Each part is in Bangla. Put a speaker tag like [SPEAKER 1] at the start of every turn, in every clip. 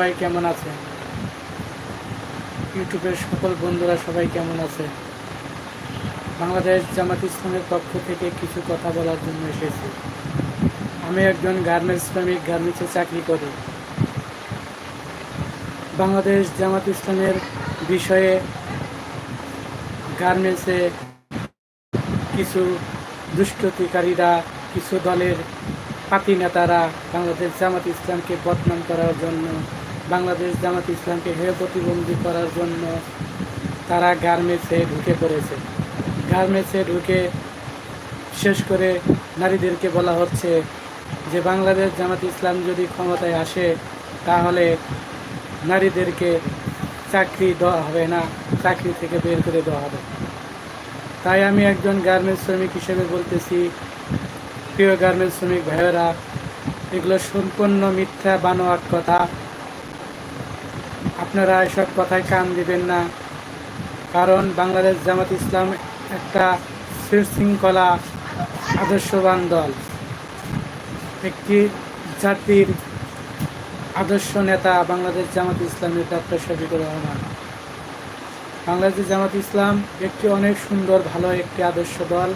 [SPEAKER 1] সবাই কেমন আছে ইউটিউবের সকল বন্ধুরা সবাই কেমন আছে বাংলাদেশ জামাত ইসলামের পক্ষ থেকে কিছু কথা বলার জন্য এসেছি। আমি একজন গার্মেন্টস শ্রমিক গার্মেন্টসে চাকরি করি। বাংলাদেশ জামাত ইসলামের বিষয়ে গার্মেন্টসে কিছু দুষ্কৃতিকারীরা, কিছু দলের পাতি নেতারা বাংলাদেশ জামাত ইসলামকে বদনাম করার জন্য বাংলাদেশ জামাত ইসলামকে হেয় প্রতিবন্ধী করার জন্য তারা গার্মেন্টসে ঢুকে পড়েছে। গার্মেন্টসে ঢুকে বিশেষ করে নারীদেরকে বলা হচ্ছে যে, বাংলাদেশ জামাত ইসলাম যদি ক্ষমতায় আসে, তাহলে নারীদেরকে চাকরি দেওয়া হবে না, চাকরি থেকে বের করে দেওয়া হবে। তাই আমি একজন গার্মেন্টস শ্রমিক হিসেবে বলতেছি, প্রিয় গার্মেন্টস শ্রমিক ভাইয়েরা, এগুলো সম্পূর্ণ মিথ্যা, বানোয়াট কথা। আপনারা এসব কথায় কান দিবেন না। কারণ বাংলাদেশ জামাত ইসলাম একটা শৃঙ্খলা আদর্শবান দল। একটি জাতির আদর্শ নেতা বাংলাদেশ জামাত ইসলামের ডক্টর শফিকুর রহমান। বাংলাদেশ জামাত ইসলাম একটি অনেক সুন্দর, ভালো একটি আদর্শ দল।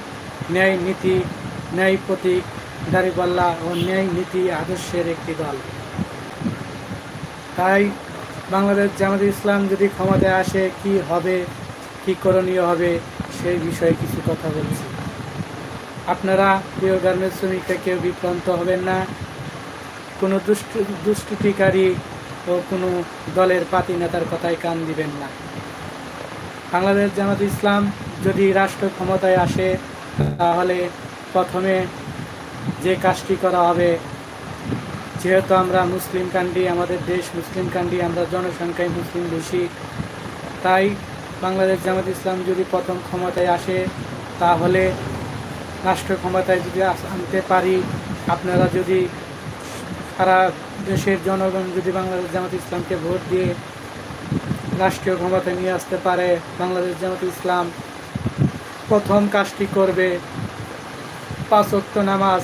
[SPEAKER 1] ন্যায় নীতি, ন্যায় প্রতীক, দাঁড়িপাল্লা ও ন্যায় নীতি আদর্শের একটি দল। তাই বাংলাদেশ জামাত ইসলাম যদি ক্ষমতায় আসে, কি হবে, কি করণীয় হবে, সেই বিষয়ে কিছু কথা বলছি। আপনারা প্রিয় গার্মেন্টস শ্রমিকরা কেউ বিভ্রান্ত হবেন না। কোনো দুষ্কৃ দুষ্কৃতিকারী ও কোনো দলের পাতি নেতার কথায় কান দিবেন না। বাংলাদেশ জামাত ইসলাম যদি রাষ্ট্র ক্ষমতায় আসে, তাহলে প্রথমে যে কাজটি করা হবে যেহেতু আমরা মুসলিম কান্ডি, আমাদের দেশ মুসলিম কান্ডি, আমরা জনসংখ্যায় মুসলিম বেশি, তাই বাংলাদেশ জামাত ইসলাম যদি প্রথম ক্ষমতায় আসে, তাহলে রাষ্ট্র ক্ষমতায় যদি আনতে পারি, আপনারা যদি সারা দেশের জনগণ যদি বাংলাদেশ জামাত ইসলামকে ভোট দিয়ে রাষ্ট্রীয় ক্ষমতায় নিয়ে আসতে পারে, বাংলাদেশ জামাত ইসলাম প্রথম কাজটি করবে। পাঁচ নামাজ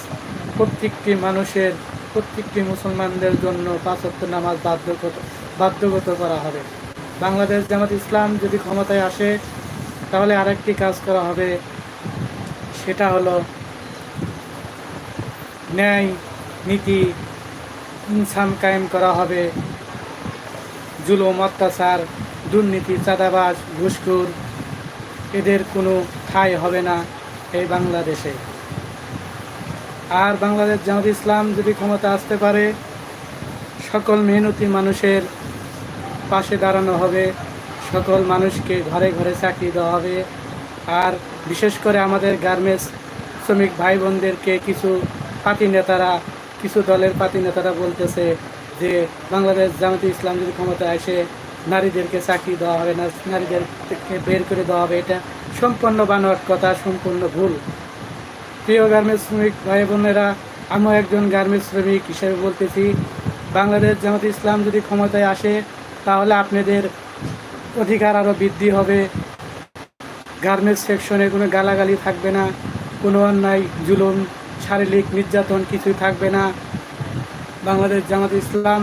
[SPEAKER 1] প্রত্যেকটি মানুষের প্রত্যেকটি মুসলমানদের জন্য পাঁচ ওয়াক্ত নামাজ বাধ্যগত বাধ্যগত করা হবে। বাংলাদেশ জামাত ইসলাম যদি ক্ষমতায় আসে, তাহলে আরেকটি কাজ করা হবে। সেটা হলো ন্যায় নীতি ইনসাম কায়েম করা হবে। জুলুম, অত্যাচার, দুর্নীতি, চাঁদাবাজ, ঘুষখোর, এদের কোনো ঠাঁই হবে না এই বাংলাদেশে। আর বাংলাদেশ জামাত ইসলাম যদি ক্ষমতা আসতে পারে, সকল মেহনতি মানুষের পাশে দাঁড়ানো হবে, সকল মানুষকে ঘরে ঘরে চাকরি দেওয়া হবে। আর বিশেষ করে আমাদের গার্মেন্টস শ্রমিক ভাই বোনদেরকে কিছু পাতি নেতারা, কিছু দলের পাতি নেতারা বলতেছে যে, বাংলাদেশ জামাতে ইসলাম যদি ক্ষমতায় আসে, নারীদেরকে চাকরি দেওয়া হবে না নারীদেরকে বের করে দেওয়া হবে। এটা সম্পূর্ণ বানোয়াট কথা, সম্পূর্ণ ভুল। প্রিয় গার্মেন্টস শ্রমিক ভাই বোনেরা, আমিও একজন গার্মেন্টস শ্রমিক হিসেবে বলতেছি। বাংলাদেশ জামাত ইসলাম যদি ক্ষমতায় আসে, তাহলে আপনাদের অধিকার আরও বৃদ্ধি হবে। গার্মেন্টস সেকশনে কোনো গালাগালি থাকবে না, কোনো অন্যায়, জুলুম, শারীরিক নির্যাতন কিছুই থাকবে না। বাংলাদেশ জামাত ইসলাম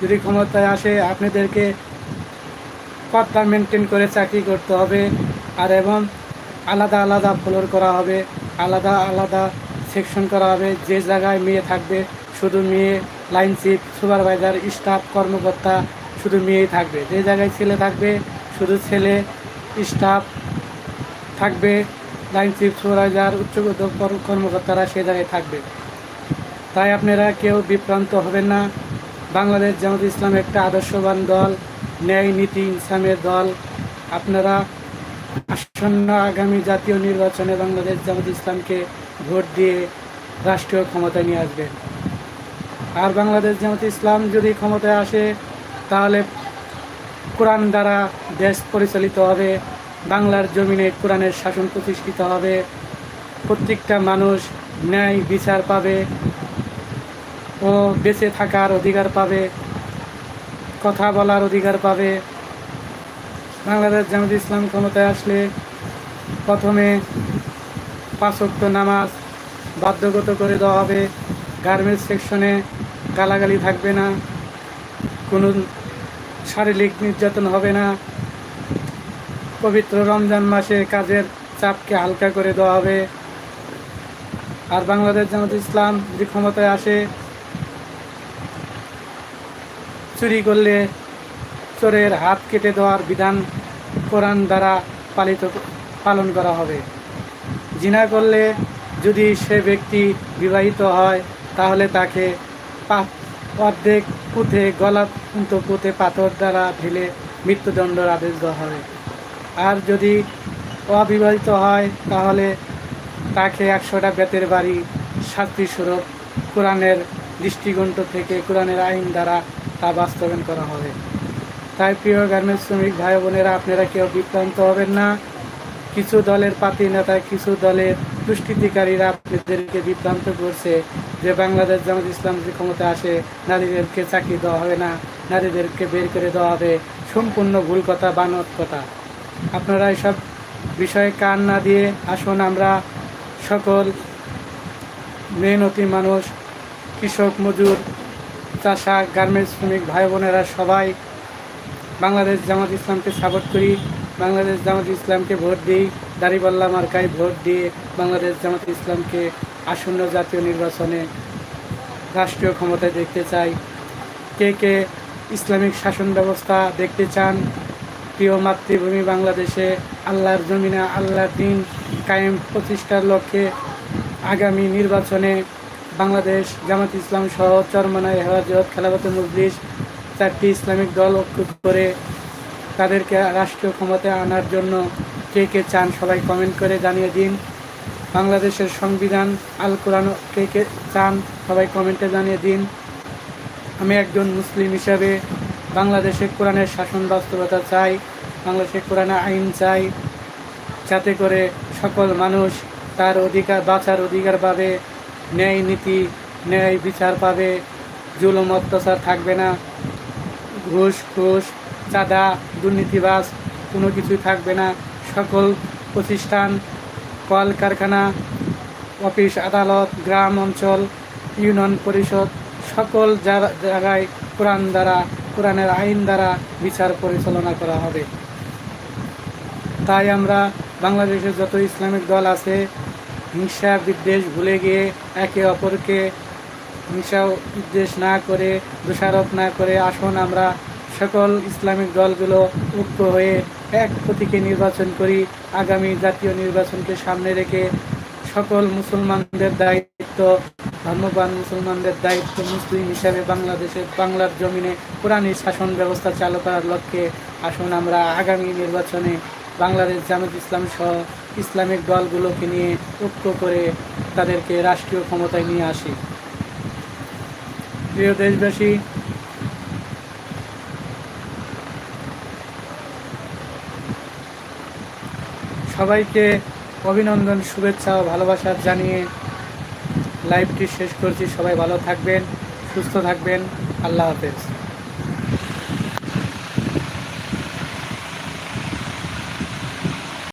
[SPEAKER 1] যদি ক্ষমতায় আসে, আপনাদেরকে পদটা মেনটেন করে চাকরি করতে হবে, আর এবং আলাদা আলাদা ফলোর করা হবে। আলাদা আলাদা সেকশন করা হবে। যে জায়গায় মেয়ে থাকবে, শুধু মেয়ে, লাইন চিফ, সুপারভাইজার, স্টাফ, কর্মকর্তা, শুধু মেয়েই থাকবে। যে জায়গায় ছেলে থাকবে, শুধু ছেলে, স্টাফ থাকবে, লাইন চিফ, সুপারভাইজার উচ্চগত কর- কর্মকর্তারা সে জায়গায় থাকবে। তাই আপনারা কেউ বিভ্রান্ত হবেন না। বাংলাদেশ জামাত ইসলাম একটা আদর্শবান দল ন্যায় নীতি ইনসামের দল। আপনারা আসন্ন আগামী জাতীয় নির্বাচনে বাংলাদেশ জামাত ইসলামকে ভোট দিয়ে রাষ্ট্রীয় ক্ষমতায় নিয়ে আসবেন আর বাংলাদেশ জামাত ইসলাম যদি ক্ষমতায় আসে, তাহলে কোরআন দ্বারা দেশ পরিচালিত হবে, বাংলার জমিনে কোরআনের শাসন প্রতিষ্ঠিত হবে, প্রত্যেকটা মানুষ ন্যায় বিচার পাবে ও বেঁচে থাকার অধিকার পাবে, কথা বলার অধিকার পাবে বাংলাদেশ জামাত ইসলাম ক্ষমতায় আসলে প্রথমে পাঁচক্ত নামাজ বাধ্যগত করে দেওয়া হবে। গার্মেন্টস সেকশনে গালাগালি থাকবে না। কোনো শারীরিক নির্যাতন হবে না। পবিত্র রমজান মাসে কাজের চাপকে হালকা করে দেওয়া হবে। আর বাংলাদেশ জামাত ইসলাম যদি ক্ষমতায় আসে, চুরি করলে চোরের হাত কেটে দেওয়ার বিধান কোরআন দ্বারা পালিত পালন করা হবে। জিনা করলে যদি সে ব্যক্তি বিবাহিত হয়, তাহলে তাকে অর্ধেক পুঁতে, গলা পুঁতে পাথর দ্বারা ঢেলে মৃত্যুদণ্ডের আদেশ দেওয়া হবে। আর যদি অবিবাহিত হয়, তাহলে তাকে একশোটা বেতের বাড়ি স্বরূপ কোরআনের দৃষ্টিকোণ থেকে কোরআনের আইন দ্বারা তা বাস্তবায়ন করা হবে। তাই প্রিয় গার্মেন্টস শ্রমিক ভাই বোনেরা, আপনারা কেউ বিভ্রান্ত হবেন না। কিছু দলের পাতি নেতা কিছু দলের দুষ্কৃতিকারীরা আপনাদেরকে বিভ্রান্ত করছে যে বাংলাদেশ জামাত ইসলাম যে ক্ষমতা আসে, নারীদেরকে চাকরি দেওয়া হবে না, নারীদেরকে বের করে দেওয়া হবে। সম্পূর্ণ ভুল কথা বানত কথা। আপনারা এসব বিষয়ে কান না দিয়ে আসুন, আমরা সকল মেহনতি মানুষ, কৃষক, মজুর, চাষা, গার্মেন্টস শ্রমিক ভাই বোনেরা সবাই বাংলাদেশ জামাত ইসলামকে সাপোর্ট করি, বাংলাদেশ জামাত ইসলামকে ভোট দিই, দাঁড়িপাল্লা মার্কায় ভোট দিয়ে বাংলাদেশ জামাত ইসলামকে আসন্ন জাতীয় নির্বাচনে রাষ্ট্রীয় ক্ষমতায় দেখতে চাই। কে কে ইসলামিক শাসন ব্যবস্থা দেখতে চান? প্রিয় মাতৃভূমি বাংলাদেশে আল্লাহর জমিনা আল্লাহর দিন কায়েম প্রতিষ্ঠার লক্ষ্যে আগামী নির্বাচনে বাংলাদেশ জামাত ইসলাম সহ চরমনায় হেফাজত, খেলাফতে মজলিস চারটি ইসলামিক দল ঐক্য করে তাদেরকে রাষ্ট্রীয় ক্ষমতায় আনার জন্য কে কে চান সবাই কমেন্ট করে জানিয়ে দিন। বাংলাদেশের সংবিধান, আল কোরআন কে কে চান সবাই কমেন্টে জানিয়ে দিন। আমি একজন মুসলিম হিসাবে বাংলাদেশে কোরআনের শাসন বাস্তবতা চাই, বাংলাদেশে কোরআনের আইন চাই, যাতে করে সকল মানুষ তার অধিকার, বাঁচার অধিকার পাবে, ন্যায় নীতি, ন্যায় বিচার পাবে, জুলুম, অত্যাচার থাকবে না। ঘুষ ঘুষ চাঁদা, দুর্নীতিবাজ, কোনো কিছুই থাকবে না। সকল প্রতিষ্ঠান কল কারখানা অফিস, আদালত, গ্রাম অঞ্চল, ইউনিয়ন পরিষদ, সকল জায়গায় কোরআন দ্বারা, কোরআনের আইন দ্বারা বিচার পরিচালনা করা হবে। তাই আমরা বাংলাদেশের যত ইসলামিক দল আছে, হিংসা বিদ্বেষ ভুলে গিয়ে একে অপরকে হিংসা বিদ্বেষ না করে, দোষারোপ না করে আসুন আমরা সকল ইসলামিক দলগুলো ঐক্য হয়ে এক প্রতীকে নির্বাচন করি। আগামী জাতীয় নির্বাচনকে সামনে রেখে সকল মুসলমানদের দায়িত্ব, ধর্মবান মুসলমানদের দায়িত্ব মুসলিম হিসাবে বাংলাদেশের বাংলার জমিনে কোরআনী শাসন ব্যবস্থা চালু করার লক্ষ্যে আসুন আমরা আগামী নির্বাচনে বাংলাদেশ জামাত ইসলাম সহ ইসলামিক দলগুলোকে নিয়ে ঐক্য করে তাদেরকে রাষ্ট্রীয় ক্ষমতায় নিয়ে আসি। প্রিয় দেশবাসী, সবাইকে অভিনন্দন, শুভেচ্ছা ও ভালোবাসা জানিয়ে লাইভটি শেষ করছি। সবাই ভালো থাকবেন, সুস্থ থাকবেন। আল্লাহ হাফেজ।